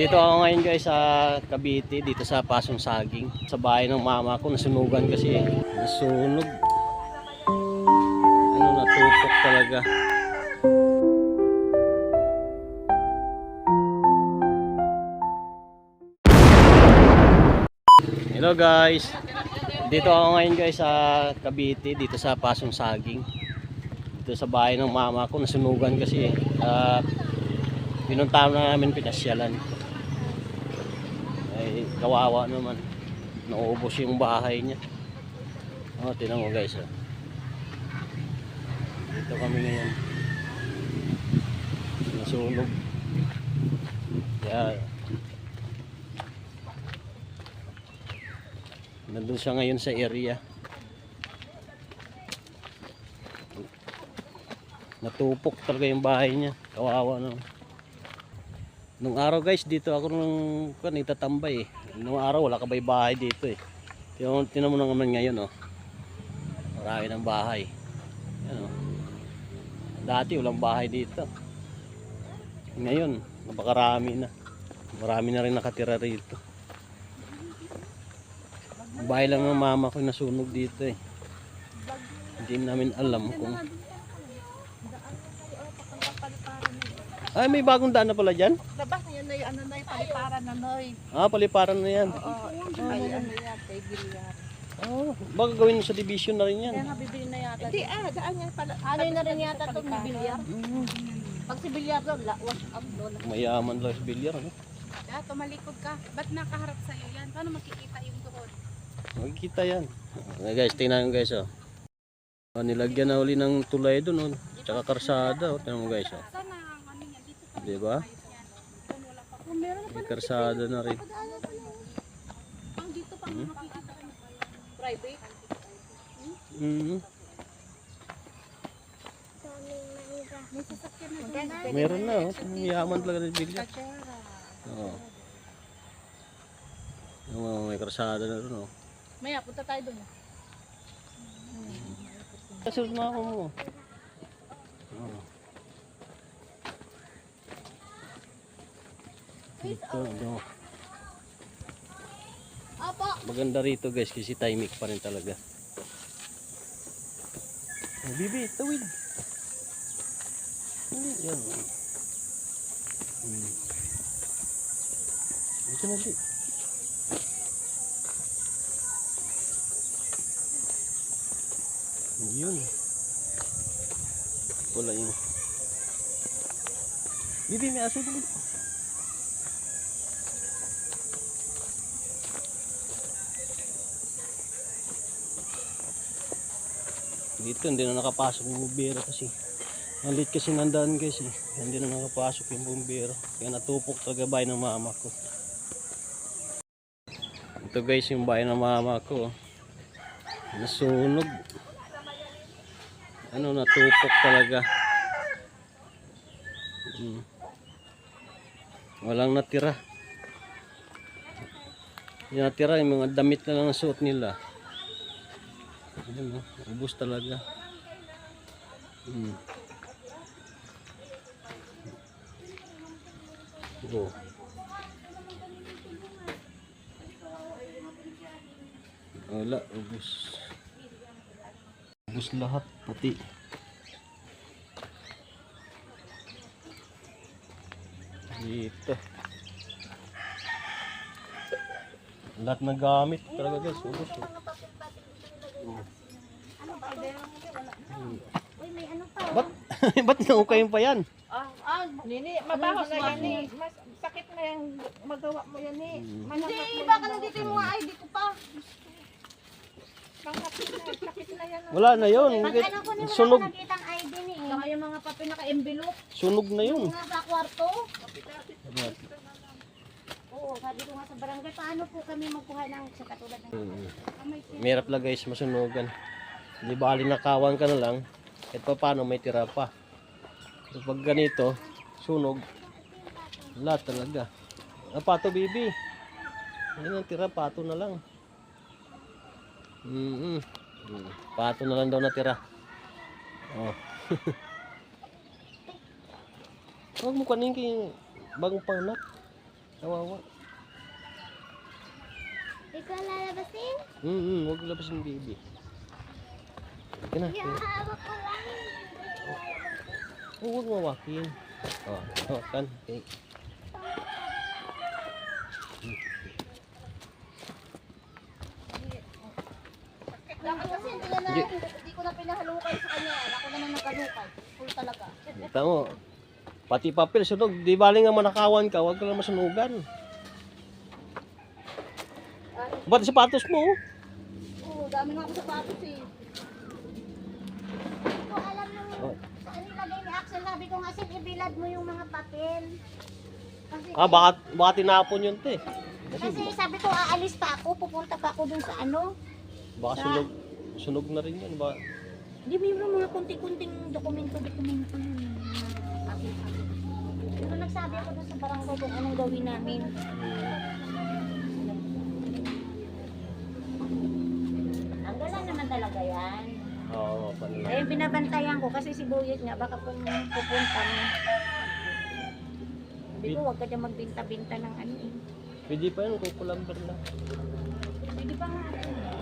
Dito ako ngayon guys sa Cavite, dito sa Pasong Saging. Sa bahay ng mama ko, nasunugan kasi. Nasunog. Ano, natupok talaga. Hello guys. Dito ako ngayon guys sa Cavite, dito sa Pasong Saging. Dito sa bahay ng mama ko, nasunugan kasi. Ah, pinuntahan na namin pinasyalan. Ay, kawawa naman. Naubos yung bahay niya. Oh, tinan mo guys. Oh. Dito kami ngayon. Nasunog. Yeah. Nandun siya ngayon sa area. Natupok talaga yung bahay niya. Kawawa naman. Nung araw guys, dito ako nung kan itatambay eh. Nung araw wala ka ba yung bahay dito eh. Tinan, tinan mo na naman ngayon oh. Marami ng bahay. Yan oh. Dati walang bahay dito. Ngayon, napakarami na. Marami na rin nakatira rito. Bahay lang ng mama ko nasunog dito eh. Hindi namin alam kung... Ay, may bagong daan na pala dyan? Labas na yan na yung ano na yung paliparan na noy. Ah, paliparan na yan. Oo, ay ano yan, kay Bilyar. Oh, baka gawin sa division na rin yan. Kaya nga bibili na yata. Hindi ah, daan yan pala. Ano na rin yata itong Bilyar? Mm, Pag si Bilyar doon, la, wash up doon. mayaman lang sa bilyar. Ano? Ah, tumalikod ka. Ba't nakaharap sa'yo yan? Paano makikita yung doon? Magkita yan. Okay guys, tingnan nyo guys oh. Oh, nilagyan na uli ng tulay doon oh. Tsaka karsada oh. Tingnan mo guys oh. Sana ang ano yan, dito sa Di ba? May karsada na rin. Hmm? private. Mm. Meron na oh. Mayaman talaga ng. Kachera. Oo. Oh. may karsada na rin oh. Maya, punta tayo doon. Kasunod na ako mo. Oh. Dito, no. Apo! Maganda rito guys kasi timing pa rin talaga. Oh, bibi, tawid. Hindi, yan. Hmm. Ito na di. Yun. Wala yun. Bibi, may aso dito. Dito hindi na nakapasok yung bumbero kasi. Late kasi nandaan guys eh. Hindi na nakapasok yung bumbero. Kaya natupok talaga bahay ng mama ko. Ito guys yung bahay ng mama ko. oh. Nasunog. Ano natupok talaga. Hmm. Walang natira. Yung natira yung mga damit na lang ang suot nila. Ayun, oh, ubos talaga. Hmm. Oh. Wala, ubos. Ubos lahat, puti. Dito. Lahat ng gamit talaga guys, ubos. Oh. Ba't, naukayin pa yan? Ah, ah, nini, mabaho na yan eh. Mas sakit na yung magawa mo yan eh. Hindi, baka nandito yung mga ID ko pa. Sakit na, sakit na yan. Wala na yun. Ano ko ni wala Sunog, ko nakitang ID ni eh. Saka yung mga papel naka-envelope. sunog na yun. Nga sa kwarto. Oo, sabi ko nga sa barangay, paano po kami magkuha ng sa katulad ng... Merap lang guys, masunugan. Di bali nakawan ka na lang, kahit pa paano may tira pa. So pag ganito, sunog, wala talaga. Ah, pato bibi. Yan ang tira, pato na lang. Mm -hmm. Pato na lang daw natira. Oh. Huwag mo kanin kay bagong panak. Kawawa. Ikaw lalabasin? Hmm, hmm, huwag labas yung baby. Ika na. Hawak ko lang. Oh, huwag mawakin. Oh, hawakan. Okay. Dapat kasi hindi na, hindi ko na pinahalukay sa kanya. Ako na nang naghalukay. Full talaga. Kita mo. Pati papel, sunog. Di bali nga manakawan ka, huwag ka lang masunugan. Ba't sapatos mo? oh? Oo, dami nga ako sapatos eh. Hindi ko alam nung Oh. saan Sabi ko nga, Sil, ibilad mo yung mga papel. Kasi, Ah, baka, baka tinapon yun, te. Kasi, kasi sabi ko, aalis pa ako. Pupunta pa ako dun sa ano. baka sunog, sunog na rin yan. Ba? Hindi mo yung mga kunti-kunting dokumento-dokumento yun. Pero nagsabi ako dun sa barangay kung anong gawin namin. Ang gala naman talaga yan. Ayun, binabantayan ko kasi si Boyet nga baka kung pupunta mo. Sabi ko, huwag ka dyan magbinta-binta ng ano eh. Pwede pa yun, kukulamber lang. Hindi pa nga.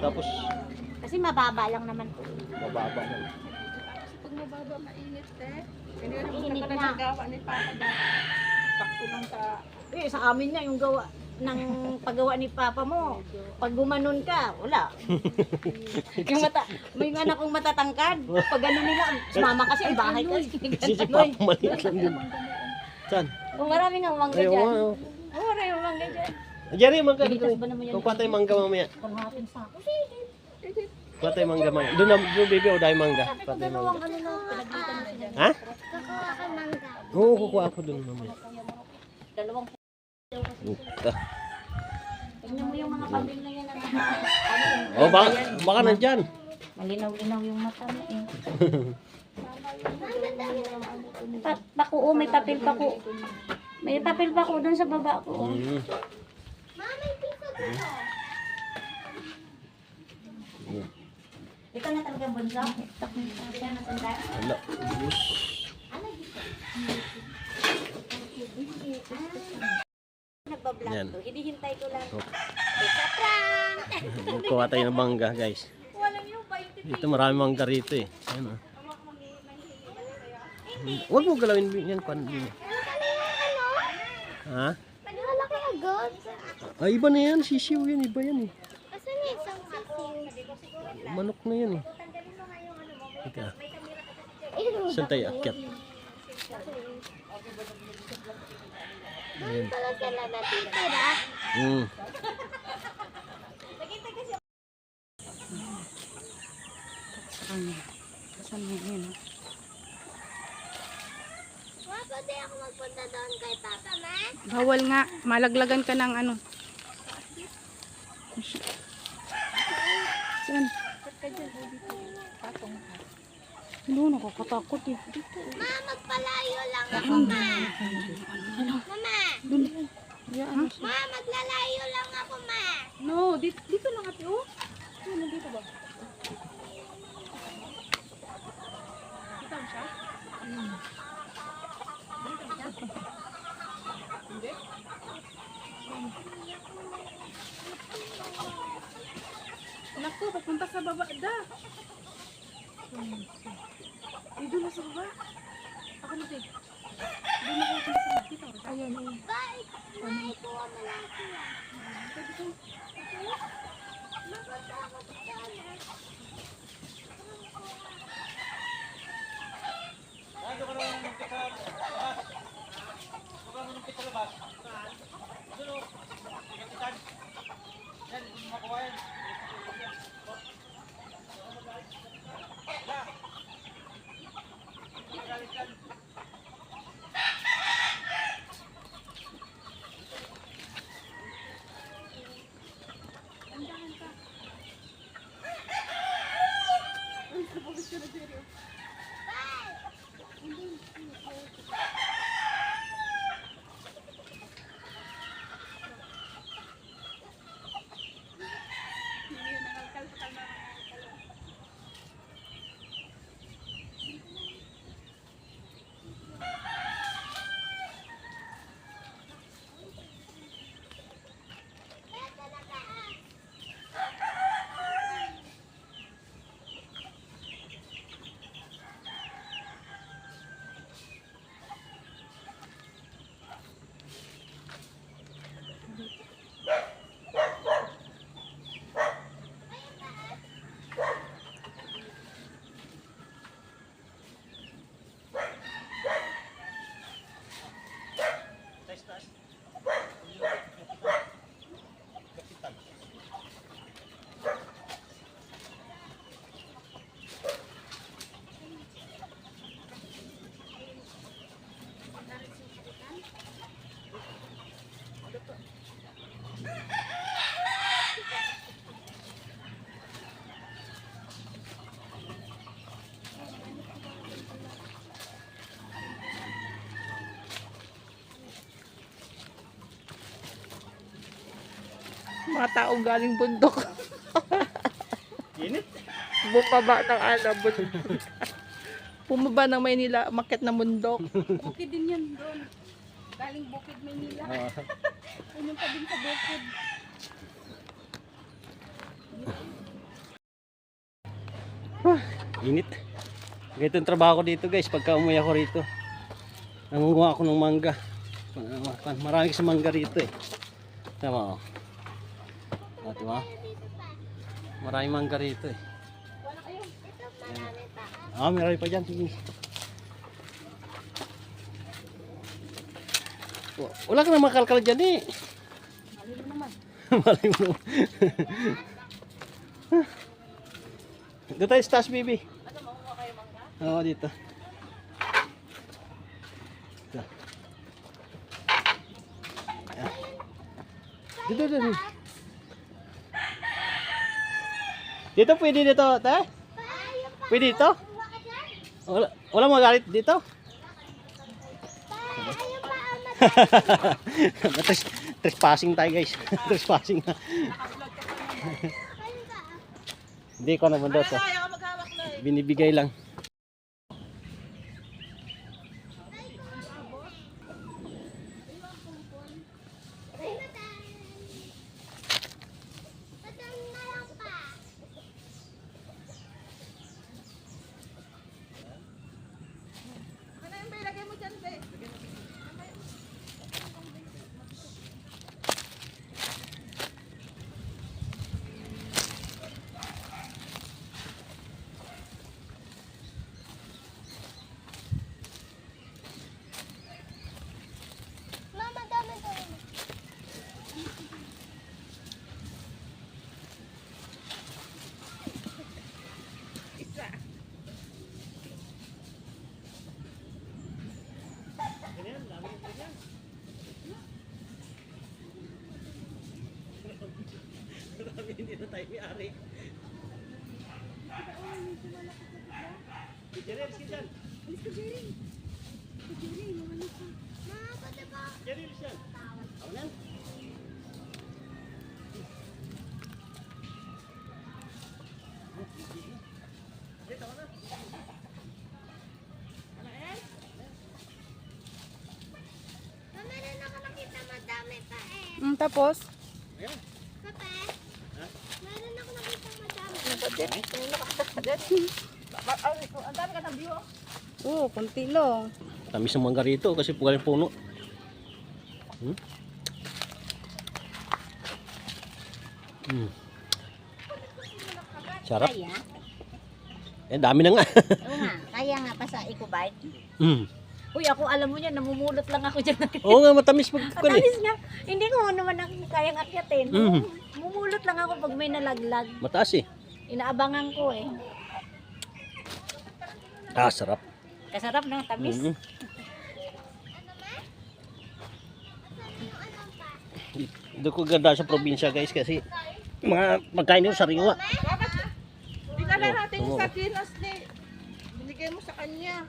Tapos, Kasi mababa lang naman po. mababa na. Pag mababa, mainit eh. Hindi na Mainit na. nagawa ni Papa. Sakto lang sa... Eh, sa amin na yung gawa ng paggawa ni Papa mo. Pag gumanon ka, wala. yung mata, may anak kong matatangkad. Pag gano'n nila, sumama kasi ang bahay ko. Si si Papa maliit lang din. Saan? Kung marami nga umangga Ayaw dyan. nga. oh. Oo, marami dyan. Jerry, mangga. Bilitas ba naman yan? Kung patay mangga mamaya. Kalahating sako. Patay mangga mamaya. Doon na, doon baby, o dahil mangga. Ko Patay mangga. ano. Ha? Kukuha ka mangga. Oo, kukuha ako doon mamaya. Dalawang Ito. Tingnan mo yung mga pabil na yan. Ano, yung- Oh, baka, baka nandyan. Malinaw-linaw yung mata mo eh. pa pako, oh, may papel pa ko. May papel pa ko doon sa baba ko. oh. Mm. Ikaw na talaga bunso? Siya na sanda? Wala. Yes. Nagbablog Yan. to. Hinihintay ko lang. Oh. It's a prank! Kuha tayo ng mangga, guys. Walang yung bite. Dito marami mangga rito eh. Ayun oh. Huwag mo galawin yan, kwan. Ha? Malaki agad. Ay, iba na yan. Sisiw yan. Iba yan eh. Asan yung isang sisiw? Manok na yan eh. Teka. Saan tayo akyat? Ayan. Pala sila natitira. Mm. Ma, pwede ako magpunta doon kay Papa, ma? Bawal nga. Malaglagan ka ng ano. Saan? Ano, nakakatakot eh. Ma, magpalayo lang ako, ma. Mama, Hayaan mo. ma, maglalayo lang ako, ma. No, dito, dito lang ate, oh. Ano, dito ba? Kita mo siya? Hindi? Naku, papunta sa baba da. Eh, doon na sa baba. Ako na tayo. Doon na kayo sa nakita. Ayan, ayan. Bye! May kuha mo lang siya. Pwede ko. Maganda ako sa kanan. Dado ka rin magkita. Mga taong galing bundok. Init. Bumaba ng ano, bundok. Bumaba ng Maynila, makit na bundok. Bukid din yan doon. Galing Bukid, Manila. Ah, Ayun pa din sa Bukid. init. Ganito yung trabaho ko dito guys pagka umuwi ako rito. Nangunguha ako ng mangga. Marami sa mangga rito eh. Tama oh. Oh, diba? Maraming mangga rito eh. Ah, marami pa dyan. Wa- Wala ka na makalkal dyan eh. Malilo naman. Malay mo. Doon tayo sa taas, baby. Oo, dito. Dito. Dito, dito. Dito, pwede dito, te? Pwede dito? Wala, wala magalit dito? Tres, trespassing tayo guys. trespassing na. Hindi ko naman daw to. Binibigay lang. Hindi na tayo may-ari. Jerry, dyan. Alis ka, Jerry. Ka, Jerry, lumano ka. Jerry, alis yan. Ako na yan. Meron ako nakita madami pa eh. Mm, tapos? Kape? Meron ako nakita madami. Ang dami ka ng view. Oo, konti lang. Tamis ng mangga rito kasi galing puno. Hmm? Hmm. Sarap. Kaya? Eh, dami na nga. Oo nga, kaya nga pa sa EcoBike. hmm. Uy, ako alam mo yan, namumulot lang ako dyan. Oo nga, matamis pag eh. Matamis nga. Hindi ko naman kayang akyatin. Mhm. Mumulot lang ako pag may nalaglag. Mataas eh. Inaabangan ko eh. Ah, sarap. Kasarap ng tamis. Mhm. Doon ko ganda sa probinsya guys kasi mga pagkain nyo sariwa. Ka na natin yung sardinas ni. Binigay mo sa kanya.